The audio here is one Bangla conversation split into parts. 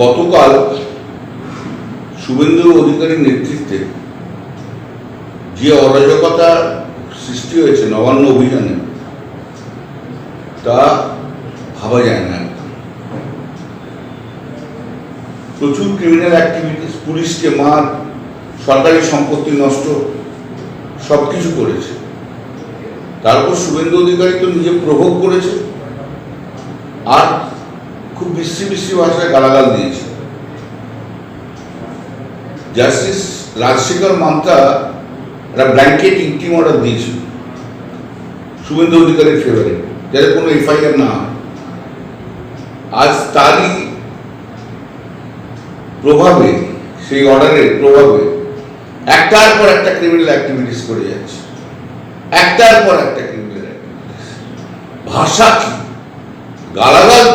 গতকাল শুভেন্দু অধিকারীর নেতৃত্বে যে অরাজকতা সৃষ্টি হয়েছে, নবান্ন অভিযানে, তা ভাবা যায় না। প্রচুর ক্রিমিনাল অ্যাক্টিভিটিস পুলিশকে মার, সরকারি সম্পত্তি নষ্ট সব কিছু করেছে। তারপর শুভেন্দু অধিকারী তো নিজে প্রভোগ করেছে। আর বিশ্রী বিশ্রী ভাষায় গালাগাল দিয়েছে। জাস্টিস রাজশেখর মান্তা একটা ব্ল্যাঙ্কেট ইন্টিম অর্ডার দিয়েছিল শুভেন্দু অধিকারীর ফেভারে যাতে কোনো এফআইআর না আজ তারই প্রভাবে, সেই অর্ডারের প্রভাবে একটার পর একটা ক্রিমিনাল অ্যাক্টিভিটিস করে যাচ্ছে। একটার পর একটা ক্রিমিনাল ভাষা কি? গালাগাল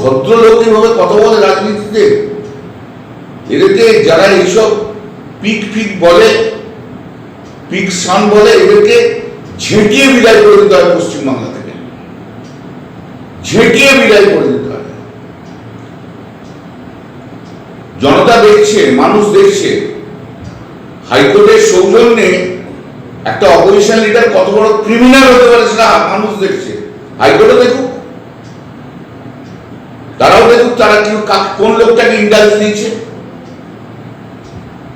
ভদ্রলোক এভাবে কথা বলে রাজনীতিতে। এদেরকে যারা এইসব পিক ফিক বলে, পিক সান বলে, এদেরকে বিদায় করে দিতে হয় পশ্চিমবাংলা থেকে। বিদায় করে দিতে হয়। জনতা দেখছে, মানুষ দেখছে, হাইকোর্টের সৌজন্যে একটা অপোজিশন লিডার কত বড় ক্রিমিনাল হতে পারে সেটা মানুষ দেখছে। হাইকোর্টে দেখুক তারাও দেখুক তারা কি কোন লোকটাকে ইন্ডালজ দিয়েছে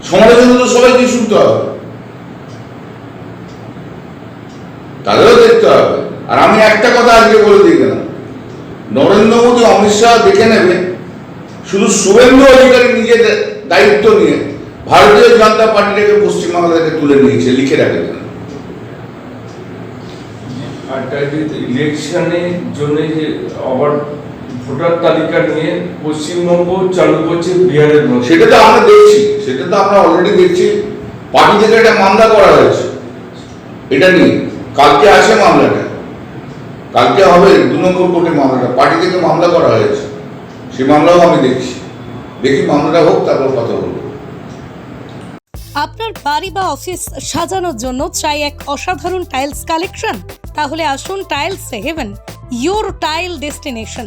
সমালোচনা তো সবাইকে শুনতে হবে। তাদেরও দেখতে হবে। আর আমি একটা কথা আজকে বলে দিয়ে গেলাম। নরেন্দ্র মোদী, অমিত শাহ দেখে নেবে, শুধু শুভেন্দু অধিকারী নিজের দায়িত্ব নিয়ে ভারতীয় জনতা পার্টিটাকে পশ্চিমবাংলা থেকে তুলে নিয়েছে, লিখে রাখে। আর ইলেকশনের জন্য যে আবার ভোটার তালিকা নিয়ে পশ্চিমবঙ্গ চালু করছে বিহারের মধ্যে। সেটা তো আমরা দেখছি সেটা তো আমরা অলরেডি দেখছি। পার্টি থেকে একটা মামলা করা হয়েছে এটা নিয়ে। কালকে আসে মামলাটা। কালকে হবে দু নম্বর কোর্টে মামলাটা। পার্টি থেকে মামলা করা হয়েছে। সেই মামলাও আমি দেখছি। দেখি মামলাটা হোক তারপর কথা বলব। আপনার বাড়ি বা অফিস সাজানোর জন্য চাই এক অসাধারণ টাইলস কালেকশন তাহলে আসুন tiles heaven your tile destination